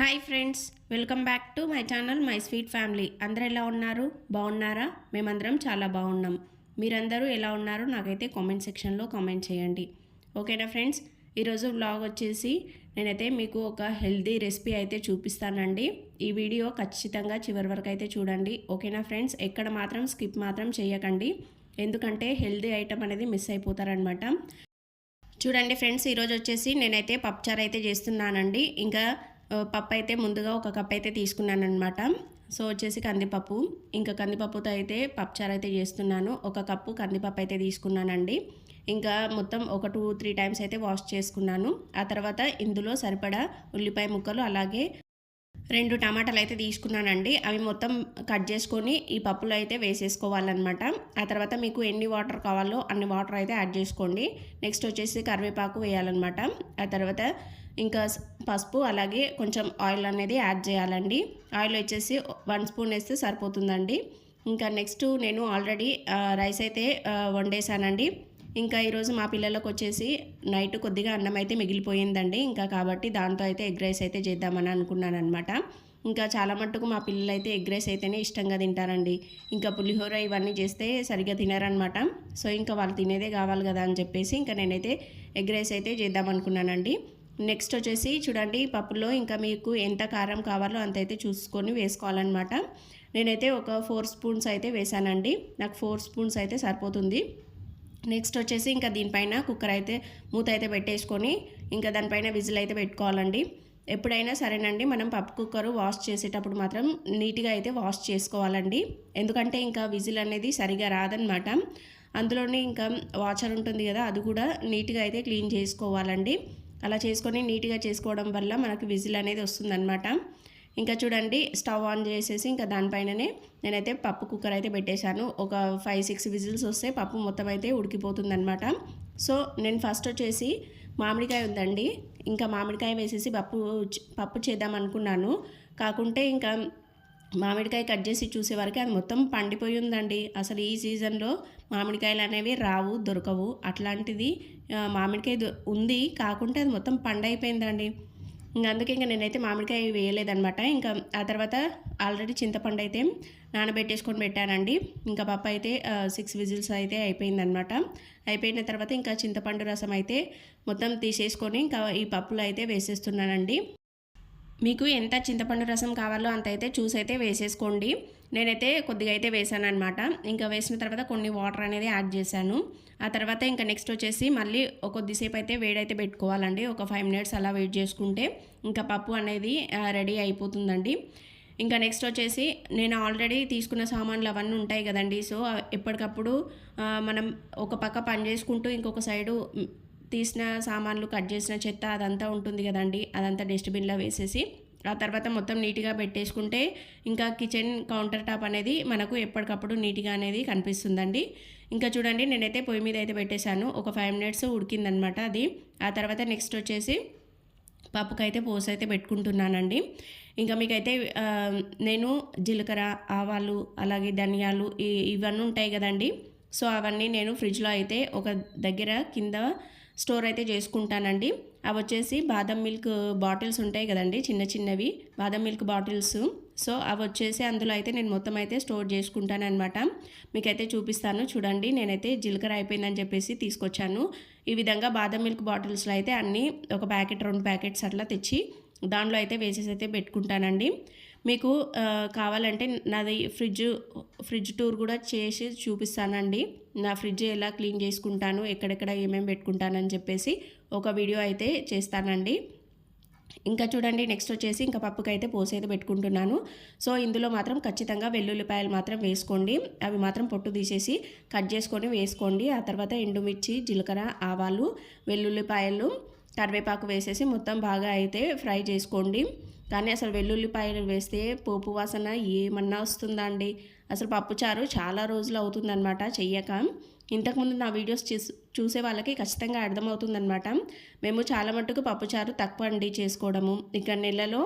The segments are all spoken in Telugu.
Hi friends welcome back to my channel my sweet family. అందరూ ఎలా ఉన్నారు? బాగున్నారా? మేమందరం చాలా బాగున్నాం. మీరందరూ ఎలా ఉన్నారో? నాకైతే కామెంట్ సెక్షన్లో కామెంట్ చేయండి. ఓకేనా ఫ్రెండ్స్? ఈరోజు వ్లాగ్ వచ్చేసి నేనైతే మీకు ఒక హెల్దీ రెసిపీ అయితే చూపిస్తానండి. ఈ వీడియో ఖచ్చితంగా చివరి వరకు అయితే చూడండి. ఓకేనా ఫ్రెండ్స్? ఎక్కడ మాత్రం స్కిప్ మాత్రం చేయకండి. ఎందుకంటే హెల్దీ ఐటమ్ అనేది మిస్ అయిపోతారనమాట. చూడండి ఫ్రెండ్స్ ఈరోజు వచ్చేసి నేనైతే పప్చార్ అయితే చేస్తున్నానండి. ఇంకా పప్పు అయితే ముందుగా ఒక కప్ అయితే తీసుకున్నాను అనమాట సో వచ్చేసి కందిపప్పు. ఇంకా కందిపప్పుతో అయితే పప్పుచారు అయితే చేస్తున్నాను. ఒక కప్పు కందిపప్పు అయితే తీసుకున్నానండి. ఇంకా మొత్తం ఒక టూ త్రీ టైమ్స్ అయితే వాష్ చేసుకున్నాను. ఆ తర్వాత ఇందులో సరిపడా ఉల్లిపాయ ముక్కలు అలాగే రెండు టమాటాలు అయితే తీసుకున్నానండి. అవి మొత్తం కట్ చేసుకొని ఈ పప్పులో అయితే వేసేసుకోవాలన్నమాట. ఆ తర్వాత మీకు ఎన్ని వాటర్ కావాలో అన్ని వాటర్ అయితే యాడ్ చేసుకోండి. నెక్స్ట్ వచ్చేసి కరివేపాకు వేయాలన్నమాట. ఆ తర్వాత ఇంకా పసుపు అలాగే కొంచెం ఆయిల్ అనేది యాడ్ చేయాలండి. ఆయిల్ వచ్చేసి వన్ స్పూన్ వేస్తే సరిపోతుందండి. ఇంకా నెక్స్ట్ నేను ఆల్రెడీ రైస్ అయితే వండేసానండి ఇంకా ఈరోజు మా పిల్లలకు వచ్చేసి నైట్ కొద్దిగా అన్నం అయితే మిగిలిపోయిందండి. ఇంకా కాబట్టి దాంతో అయితే ఎగ్ రైస్ అయితే చేద్దామని అనుకున్నాను అనమాట ఇంకా చాలా మట్టుకు మా పిల్లలు అయితే ఎగ్ రైస్ అయితేనే ఇష్టంగా తింటారండి. ఇంకా పులిహోర ఇవన్నీ చేస్తే సరిగ్గా తినారనమాట సో ఇంకా వాళ్ళు తినేదే కావాలి కదా అని చెప్పేసి ఇంకా నేనైతే ఎగ్ రైస్ అయితే చేద్దామనుకున్నానండి. నెక్స్ట్ వచ్చేసి చూడండి పప్పులో ఇంకా మీకు ఎంత కారం కావాలో అంత అయితే చూసుకొని వేసుకోవాలన్నమాట. నేనైతే ఒక ఫోర్ స్పూన్స్ అయితే వేసానండి. నాకు ఫోర్ స్పూన్స్ అయితే సరిపోతుంది. నెక్స్ట్ వచ్చేసి ఇంకా దీనిపైన కుక్కర్ అయితే మూత అయితే పెట్టేసుకొని ఇంకా దానిపైన విజిల్ అయితే పెట్టుకోవాలండి. ఎప్పుడైనా సరేనండి మనం పప్పు కుక్కర్ వాష్ చేసేటప్పుడు మాత్రం నీట్గా అయితే వాష్ చేసుకోవాలండి. ఎందుకంటే ఇంకా విజిల్ అనేది సరిగా రాదనమాట అందులోనే ఇంకా వాచర్ ఉంటుంది కదా అది కూడా నీట్గా అయితే క్లీన్ చేసుకోవాలండి. అలా చేసుకొని నీట్గా చేసుకోవడం వల్ల మనకు విజిల్ అనేది వస్తుందన్నమాట. ఇంకా చూడండి స్టవ్ ఆన్ చేసేసి ఇంకా దానిపైననే నేనైతే పప్పు కుక్కర్ అయితే పెట్టేశాను. ఒక ఫైవ్ సిక్స్ విజిల్స్ వస్తే పప్పు మొత్తం అయితే ఉడికిపోతుందనమాట సో నేను ఫస్ట్ వచ్చేసి మామిడికాయ ఉందండి. ఇంకా మామిడికాయ వేసేసి పప్పు పప్పు చేద్దాం అనుకున్నాను. కాకుంటే ఇంకా మామిడికాయ కట్ చేసి చూసే వరకు అది మొత్తం పండిపోయి ఉందండి. అసలు ఈ సీజన్లో మామిడికాయలు అనేవి రావు దొరకవు. అట్లాంటిది మామిడికాయ ఉంది. కాకుంటే అది మొత్తం పండైపోయిందండి. ఇంకా అందుకే ఇంకా నేనైతే మామిడికాయ వేయలేదనమాట ఇంకా ఆ తర్వాత ఆల్రెడీ చింతపండు అయితే నానబెట్టేసుకొని పెట్టానండి. ఇంకా పప్పు అయితే సిక్స్ విజిల్స్ అయితే అయిపోయిందనమాట అయిపోయిన తర్వాత ఇంకా చింతపండు రసం అయితే మొత్తం తీసేసుకొని ఇంకా ఈ పప్పులు అయితే వేసేస్తున్నానండి. మీకు ఎంత చింతపండు రసం కావాలో అంత అయితే చూసి అయితే వేసేసుకోండి. నేనైతే కొద్దిగా అయితే వేసాను అనమాట ఇంకా వేసిన తర్వాత కొన్ని వాటర్ అనేది యాడ్ చేశాను. ఆ తర్వాత ఇంకా నెక్స్ట్ వచ్చేసి మళ్ళీ ఒక కొద్దిసేపు అయితే వేడైతే పెట్టుకోవాలండి. ఒక ఫైవ్ మినిట్స్ అలా వెయిట్ చేసుకుంటే ఇంకా పప్పు అనేది రెడీ అయిపోతుందండి. ఇంకా నెక్స్ట్ వచ్చేసి నేను ఆల్రెడీ తీసుకున్న సామాన్లు అవన్నీ ఉంటాయి కదండి. సో ఎప్పటికప్పుడు మనం ఒక పక్క పని చేసుకుంటూ ఇంకొక సైడు తీసిన సామాన్లు కట్ చేసిన చెత్త అదంతా ఉంటుంది కదండి. అదంతా డస్ట్బిన్లో వేసేసి ఆ తర్వాత మొత్తం నీట్గా పెట్టేసుకుంటే ఇంకా కిచెన్ కౌంటర్ టాప్ అనేది మనకు ఎప్పటికప్పుడు నీట్గా అనేది కనిపిస్తుందండి. ఇంకా చూడండి నేనైతే పొయ్యి మీద అయితే పెట్టేశాను. ఒక ఫైవ్ మినిట్స్ ఉడికిందనమాట అది. ఆ తర్వాత నెక్స్ట్ వచ్చేసి పప్పుకైతే పోసి అయితే పెట్టుకుంటున్నానండి. ఇంకా మీకైతే నేను జీలకర్ర ఆవాలు అలాగే ధనియాలు ఇవన్నీ ఉంటాయి కదండి. సో అవన్నీ నేను ఫ్రిడ్జ్లో అయితే ఒక దగ్గర కింద స్టోర్ అయితే చేసుకుంటానండి. అవి వచ్చేసి బాదం మిల్క్ బాటిల్స్ ఉంటాయి కదండి చిన్న చిన్నవి బాదం మిల్క్ బాటిల్స్. సో అవి వచ్చేసి అందులో అయితే నేను మొత్తం అయితే స్టోర్ చేసుకుంటాను అనమాట మీకైతే చూపిస్తాను చూడండి. నేనైతే జీలకర్ర అయిపోయిందని చెప్పేసి తీసుకొచ్చాను. ఈ విధంగా బాదం మిల్క్ బాటిల్స్లో అయితే అన్నీ ఒక ప్యాకెట్ రెండు ప్యాకెట్స్ అట్లా తెచ్చి దాంట్లో అయితే వేసేసి అయితే పెట్టుకుంటానండి. మీకు కావాలంటే నాది ఫ్రిడ్జ్ ఫ్రిడ్జ్ టూర్ కూడా చేసి చూపిస్తానండి. నా ఫ్రిడ్జ్ ఎలా క్లీన్ చేసుకుంటాను ఎక్కడెక్కడ ఏమేమి పెట్టుకుంటానని చెప్పేసి ఒక వీడియో అయితే చేస్తానండి. ఇంకా చూడండి నెక్స్ట్ వచ్చేసి ఇంకా పప్పుకైతే పోసేది పెట్టుకుంటున్నాను. సో ఇందులో మాత్రం ఖచ్చితంగా వెల్లుల్లిపాయలు మాత్రం వేసుకోండి. అవి మాత్రం పొట్టు తీసేసి కట్ చేసుకొని వేసుకోండి. ఆ తర్వాత ఎండుమిర్చి జీలకర్ర ఆవాలు వెల్లుల్లిపాయలు కరివేపాకు వేసేసి మొత్తం బాగా అయితే ఫ్రై చేసుకోండి. కానీ అసలు వెల్లుల్లిపాయలు వేస్తే పోపు వాసన ఏమన్నా వస్తుందా అండి? అసలు పప్పుచారు చాలా రోజులు అవుతుందన్నమాట చెయ్యక. ఇంతకుముందు నా వీడియోస్ చూసే వాళ్ళకి ఖచ్చితంగా అర్థమవుతుందన్నమాట. మేము చాలా మట్టుకు పప్పుచారు తక్కువ అండి చేసుకోవడము. ఇక నెలలో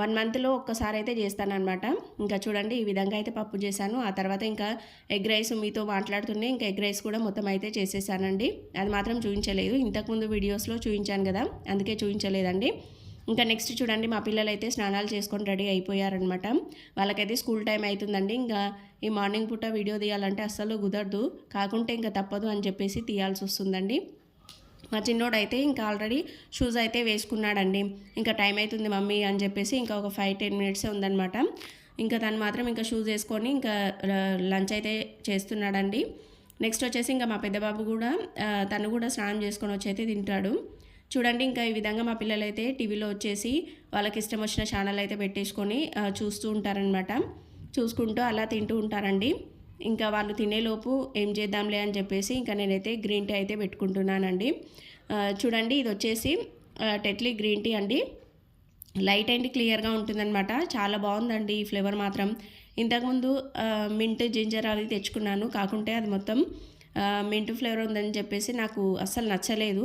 వన్ మంత్లో ఒక్కసారి అయితే చేస్తానన్నమాట. ఇంకా చూడండి ఈ విధంగా అయితే పప్పు చేశాను. ఆ తర్వాత ఇంకా ఎగ్ రైస్ మీతో మాట్లాడుతూనే ఇంకా ఎగ్ రైస్ కూడా మొత్తం అయితే చేసేసానండి. అది మాత్రం చూపించలేదు ఇంతకుముందు వీడియోస్లో చూపించాను కదా అందుకే చూపించలేదండి ఇంకా నెక్స్ట్ చూడండి మా పిల్లలు అయితే స్నానాలు చేసుకొని రెడీ అయిపోయారనమాట వాళ్ళకైతే స్కూల్ టైం అవుతుందండి ఇంకా ఈ మార్నింగ్ పూట వీడియో తీయాలంటే అస్సలు కుదరదు. కాకుంటే ఇంకా తప్పదు అని చెప్పేసి తీయాల్సి వస్తుందండి. మా చిన్నోడైతే ఇంకా ఆల్రెడీ షూస్ అయితే వేసుకున్నాడండి. ఇంకా టైం అవుతుంది మమ్మీ అని చెప్పేసి ఇంకా ఒక ఫైవ్ టెన్ మినిట్సే ఉందనమాట ఇంకా తను మాత్రం ఇంకా షూస్ వేసుకొని ఇంకా లంచ్ అయితే చేస్తున్నాడండి. నెక్స్ట్ వచ్చేసి ఇంకా మా పెద్దబాబు కూడా తను కూడా స్నానం చేసుకొని వచ్చి అయితే తింటాడు. చూడండి ఇంకా ఈ విధంగా మా పిల్లలు అయితే టీవీలో వచ్చేసి వాళ్ళకి ఇష్టం వచ్చిన ఛానల్ అయితే పెట్టేసుకొని చూస్తూ ఉంటారనమాట చూసుకుంటూ అలా తింటూ ఉంటారండి. ఇంకా వాళ్ళు తినేలోపు ఏం చేద్దాంలే అని చెప్పేసి ఇంకా నేనైతే గ్రీన్ టీ అయితే పెట్టుకుంటున్నానండి. చూడండి ఇది వచ్చేసి టెట్లీ గ్రీన్ టీ అండి. లైట్ అండ్ క్లియర్గా ఉంటుందన్నమాట. చాలా బాగుందండి ఈ ఫ్లేవర్ మాత్రం. ఇంతకుముందు మింట్ జింజర్ అవి తెచ్చుకున్నాను. కాకుంటే అది మొత్తం మింట్ ఫ్లేవర్ ఉందని చెప్పేసి నాకు అస్సలు నచ్చలేదు.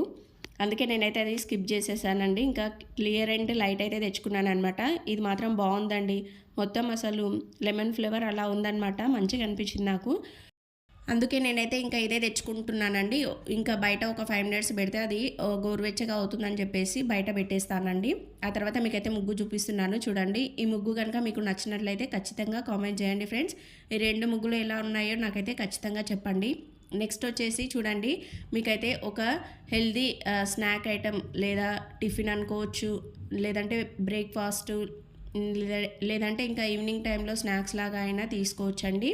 అందుకే నేనైతే అది స్కిప్ చేసేసానండి. ఇంకా క్లియర్ అండ్ లైట్ అయితే తెచ్చుకున్నాను అనమాట ఇది మాత్రం బాగుందండి. మొత్తం అసలు లెమన్ ఫ్లేవర్ అలా ఉందన్నమాట. మంచిగా అనిపించింది నాకు. అందుకే నేనైతే ఇంకా ఇదే తెచ్చుకుంటున్నానండి. ఇంకా బయట ఒక ఫైవ్ మినిట్స్ పెడితే అది ఓ, గోరువెచ్చగా అవుతుందని చెప్పేసి బయట పెట్టేస్తానండి. ఆ తర్వాత మీకైతే ముగ్గు చూపిస్తున్నాను చూడండి. ఈ ముగ్గు కనుక మీకు నచ్చినట్లయితే ఖచ్చితంగా కామెంట్ చేయండి ఫ్రెండ్స్. ఈ రెండు ముగ్గులు ఎలా ఉన్నాయో నాకైతే ఖచ్చితంగా చెప్పండి. నెక్స్ట్ వచ్చేసి చూడండి మీకైతే ఒక హెల్దీ స్నాక్ ఐటమ్ లేదా టిఫిన్ అనుకోవచ్చు లేదంటే బ్రేక్ఫాస్ట్ లేదంటే ఇంకా ఈవినింగ్ టైంలో స్నాక్స్ లాగా అయినా తీసుకోవచ్చండి.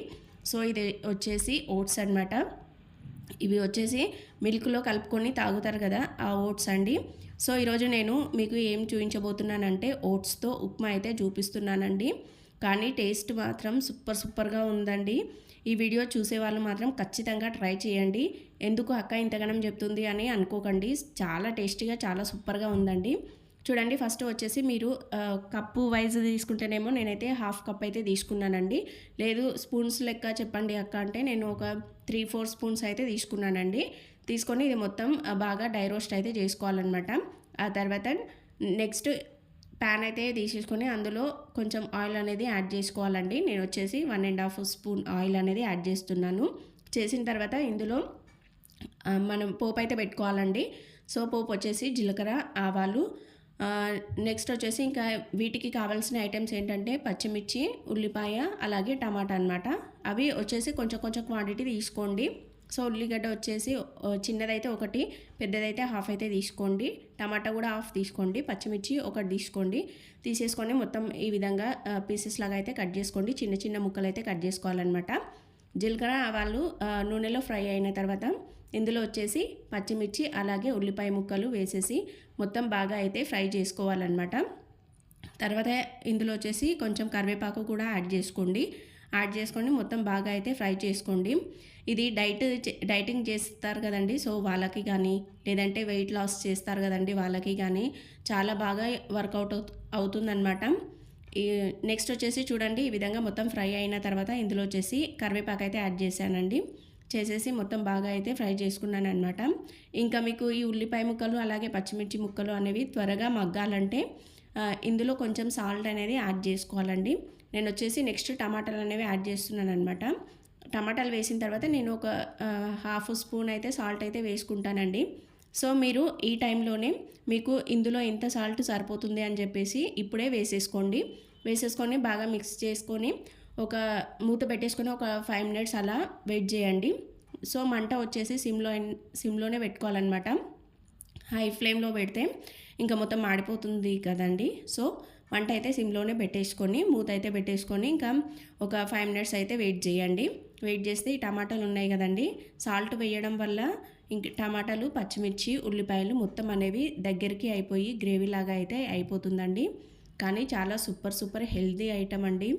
సో ఇది వచ్చేసి ఓట్స్ అన్నమాట. ఇవి వచ్చేసి మిల్క్లో కలుపుకొని తాగుతారు కదా ఆ ఓట్స్ అండి. సో ఈరోజు నేను మీకు ఏం చూపించబోతున్నానంటే ఓట్స్తో ఉప్మా అయితే చూపిస్తున్నానండి. కానీ టేస్ట్ మాత్రం సూపర్ సూపర్గా ఉందండి. ఈ వీడియో చూసే వాళ్ళు మాత్రం ఖచ్చితంగా ట్రై చేయండి. ఎందుకు అక్క ఇంతగానం చెప్తుంది అని అనుకోకండి. చాలా టేస్టీగా చాలా సూపర్గా ఉందండి. చూడండి ఫస్ట్ వచ్చేసి మీరు కప్పు వైజ్ తీసుకుంటేనేమో నేనైతే హాఫ్ కప్ అయితే తీసుకున్నానండి. లేదు స్పూన్స్ లెక్క చెప్పండి అక్క అంటే నేను ఒక త్రీ ఫోర్ స్పూన్స్ అయితే తీసుకున్నానండి. తీసుకొని ఇది మొత్తం బాగా డైరోస్ట్ అయితే చేసుకోవాలన్నమాట. ఆ తర్వాత నెక్స్ట్ ప్యాన్ అయితే తీసేసుకొని అందులో కొంచెం ఆయిల్ అనేది యాడ్ చేసుకోవాలండి. నేను వచ్చేసి one and half spoon oil అనేది యాడ్ చేస్తున్నాను. చేసిన తర్వాత ఇందులో మనం పోపు అయితే పెట్టుకోవాలండి. సో పోపు వచ్చేసి జీలకర్ర ఆవాలు నెక్స్ట్ వచ్చేసి ఇంకా వీటికి కావాల్సిన ఐటమ్స్ ఏంటంటే పచ్చిమిర్చి ఉల్లిపాయ అలాగే టమాటా అన్నమాట. అవి వచ్చేసి కొంచెం కొంచెం క్వాంటిటీ తీసుకోండి. సో ఉల్లిగడ్డ వచ్చేసి చిన్నదైతే ఒకటి పెద్దదైతే హాఫ్ అయితే తీసుకోండి. టమాటా కూడా హాఫ్ తీసుకోండి పచ్చిమిర్చి ఒకటి తీసుకోండి. తీసేసుకొని మొత్తం ఈ విధంగా పీసెస్ లాగా అయితే కట్ చేసుకోండి. చిన్న చిన్న ముక్కలు అయితే కట్ చేసుకోవాలన్నమాట. జీలకర్ర ఆవాలు నూనెలో ఫ్రై అయిన తర్వాత ఇందులో వచ్చేసి పచ్చిమిర్చి అలాగే ఉల్లిపాయ ముక్కలు వేసేసి మొత్తం బాగా అయితే ఫ్రై చేసుకోవాలన్నమాట. తర్వాత ఇందులో వచ్చేసి కొంచెం కరివేపాకు కూడా యాడ్ చేసుకోండి. యాడ్ చేసుకొని మొత్తం బాగా అయితే ఫ్రై చేసుకోండి. ఇది డైట్ చే- డైటింగ్ చేస్తారు కదండి. సో వాళ్ళకి కానీ లేదంటే వెయిట్ లాస్ చేస్తారు కదండి వాళ్ళకి కానీ చాలా బాగా వర్కౌట్ అవుతుందన్నమాట. ఈ నెక్స్ట్ వచ్చేసి చూడండి ఈ విధంగా మొత్తం ఫ్రై అయిన తర్వాత ఇందులో వచ్చేసి కరివేపాకు అయితే యాడ్ చేశానండి. చేసేసి మొత్తం బాగా అయితే ఫ్రై చేసుకున్నాను అనమాట ఇంకా మీకు ఈ ఉల్లిపాయ ముక్కలు అలాగే పచ్చిమిర్చి ముక్కలు అనేవి త్వరగా మగ్గాలంటే ఇందులో కొంచెం సాల్ట్ అనేది యాడ్ చేసుకోవాలండి. నేను వచ్చేసి నెక్స్ట్ టమాటాలు అనేవి యాడ్ చేస్తున్నాను అనమాట టమాటాలు వేసిన తర్వాత నేను ఒక హాఫ్ స్పూన్ అయితే సాల్ట్ అయితే వేసుకుంటానండి. సో మీరు ఈ టైంలోనే మీకు ఇందులో ఎంత సాల్ట్ సరిపోతుంది అని చెప్పేసి ఇప్పుడే వేసేసుకోండి. వేసేసుకొని బాగా మిక్స్ చేసుకొని ఒక మూత పెట్టేసుకొని ఒక ఫైవ్ మినిట్స్ అలా వెయిట్ చేయండి. సో మంట వచ్చేసి సిమ్లో సిమ్లోనే పెట్టుకోవాలన్నమాట. హై ఫ్లేమ్లో పెడితే ఇంకా మొత్తం మాడిపోతుంది కదండి. సో మంట అయితే సిమ్లోనే పెట్టేసుకొని మూత అయితే పెట్టేసుకొని ఇంకా ఒక ఫైవ్ మినిట్స్ అయితే వెయిట్ చేయండి. వెయిట్ చేస్తే ఈ టమాటాలు ఉన్నాయి కదండి. సాల్ట్ వేయడం వల్ల ఇంక టమాటాలు పచ్చిమిర్చి ఉల్లిపాయలు మొత్తం అనేవి దగ్గరికి అయిపోయి గ్రేవీ లాగా అయితే అయిపోతుందండి. కానీ చాలా సూపర్ సూపర్ హెల్దీ ఐటమ్ అండి.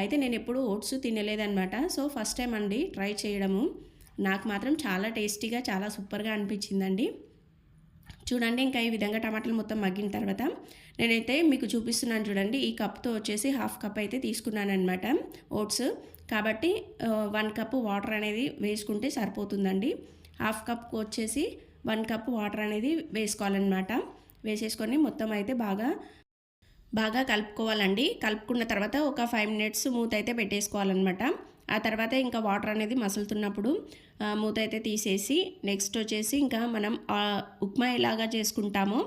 అయితే నేను ఎప్పుడు ఓట్స్ తినలేదన్నమాట. సో ఫస్ట్ టైం అండి ట్రై చేయడము. నాకు మాత్రం చాలా టేస్టీగా చాలా సూపర్గా అనిపించిందండి. చూడండి ఇంకా ఈ విధంగా టమాటాలు మొత్తం మగ్గిన తర్వాత నేనైతే మీకు చూపిస్తున్నాను చూడండి ఈ కప్తో వచ్చేసి హాఫ్ కప్ అయితే తీసుకున్నాను అనమాట ఓట్స్. కాబట్టి వన్ కప్ వాటర్ అనేది వేసుకుంటే సరిపోతుందండి. హాఫ్ కప్కు వచ్చేసి వన్ కప్ వాటర్ అనేది వేసుకోవాలన్నమాట. వేసేసుకొని మొత్తం అయితే బాగా బాగా కలుపుకోవాలండి. కలుపుకున్న తర్వాత ఒక ఫైవ్ మినిట్స్ మూత అయితే పెట్టేసుకోవాలన్నమాట. ఆ తర్వాత ఇంకా వాటర్ అనేది మసులుతున్నప్పుడు మూత అయితే తీసేసి నెక్స్ట్ వచ్చేసి ఇంకా మనం ఉప్మా ఎలాగా చేసుకుంటామో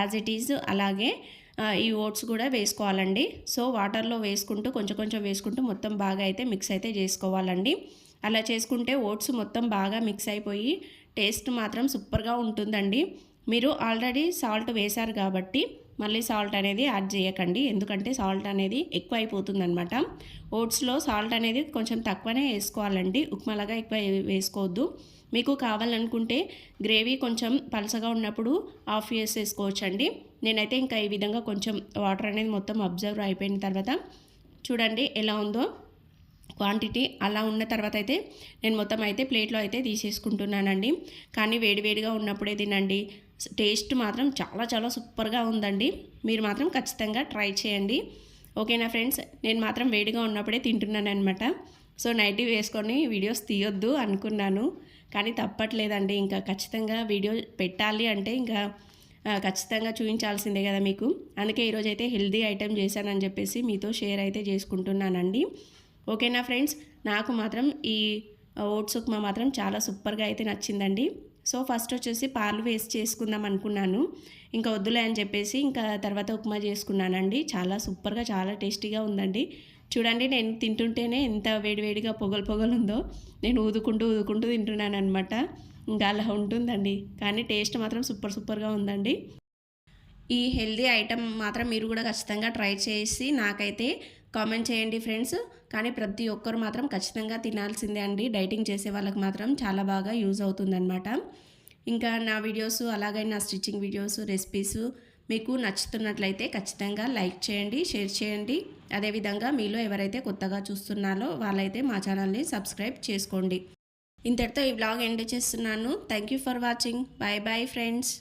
యాజ్ ఇట్ ఈజ్ అలాగే ఈ ఓట్స్ కూడా వేసుకోవాలండి. సో వాటర్లో వేసుకుంటూ కొంచెం కొంచెం వేసుకుంటూ మొత్తం బాగా అయితే మిక్స్ అయితే చేసుకోవాలండి. అలా చేసుకుంటే ఓట్స్ మొత్తం బాగా మిక్స్ అయిపోయి టేస్ట్ మాత్రం సూపర్గా ఉంటుందండి. మీరు ఆల్రెడీ సాల్ట్ వేశారు కాబట్టి మళ్ళీ సాల్ట్ అనేది యాడ్ చేయకండి. ఎందుకంటే సాల్ట్ అనేది ఎక్కువ అయిపోతుందనమాట ఓట్స్లో సాల్ట్ అనేది కొంచెం తక్కువనే వేసుకోవాలండి. ఉప్మాలాగా ఎక్కువ వేసుకోవద్దు. మీకు కావాలనుకుంటే గ్రేవీ కొంచెం పలసగా ఉన్నప్పుడు ఆఫ్ చేసేసుకోవచ్చండి నేనైతే ఇంకా ఈ విధంగా కొంచెం వాటర్ అనేది మొత్తం అబ్జర్వ్ అయిపోయిన తర్వాత చూడండి ఎలా ఉందో. క్వాంటిటీ అలా ఉన్న తర్వాత అయితే నేను మొత్తం అయితే ప్లేట్లో అయితే తీసేసుకుంటున్నానండి. కానీ వేడివేడిగా ఉన్నప్పుడే తినండి. టేస్ట్ మాత్రం చాలా చాలా సూపర్గా ఉందండి. మీరు మాత్రం ఖచ్చితంగా ట్రై చేయండి. ఓకేనా ఫ్రెండ్స్? నేను మాత్రం వేడిగా ఉన్నప్పుడే తింటున్నాను అనమాట సో నైటీ వేసుకొని వీడియోస్ తీయొద్దు అనుకున్నాను. కానీ తప్పట్లేదండి. ఇంకా ఖచ్చితంగా వీడియో పెట్టాలి అంటే ఇంకా ఖచ్చితంగా చూపించాల్సిందే కదా మీకు. అందుకే ఈరోజు అయితే హెల్దీ ఐటెం చేశానని చెప్పేసి మీతో షేర్ అయితే చేసుకుంటున్నానండి. ఓకేనా ఫ్రెండ్స్? నాకు మాత్రం ఈ ఓట్స్ ఉప్మా మాత్రం చాలా సూపర్గా అయితే నచ్చిందండి. సో ఫస్ట్ వచ్చేసి పాలు వేస్ట్ చేసుకుందాం అనుకున్నాను. ఇంకా వద్దులే అని చెప్పేసి ఇంకా తర్వాత ఉప్మా చేసుకున్నానండి. చాలా సూపర్గా చాలా టేస్టీగా ఉందండి. చూడండి నేను తింటుంటేనే ఎంత వేడివేడిగా పొగలు పొగలు ఉందో. నేను ఊదుకుంటూ ఊదుకుంటూ తింటున్నాను అనమాట ఇంకా అలా ఉంటుందండి. కానీ టేస్ట్ మాత్రం సూపర్ సూపర్గా ఉందండి. ఈ హెల్దీ ఐటమ్ మాత్రం మీరు కూడా ఖచ్చితంగా ట్రై చేసి నాకైతే కామెంట్ చేయండి ఫ్రెండ్స్. కానీ ప్రతి ఒక్కరు మాత్రం ఖచ్చితంగా తినాల్సిందే అండి. డైటింగ్ చేసే వాళ్ళకి మాత్రం చాలా బాగా యూజ్ అవుతుందన్నమాట. ఇంకా నా వీడియోస్ అలాగే నా స్టిచ్చింగ్ వీడియోస్ రెసిపీస్ మీకు నచ్చుతున్నట్లయితే ఖచ్చితంగా లైక్ చేయండి షేర్ చేయండి. అదేవిధంగా మీలో ఎవరైతే కొత్తగా చూస్తున్నారో వాళ్ళైతే మా ఛానల్ని సబ్స్క్రైబ్ చేసుకోండి. ఇంతటితో ఈ బ్లాగ్ ఎండ్ చేస్తున్నాను. Thank you for watching. Bye bye friends.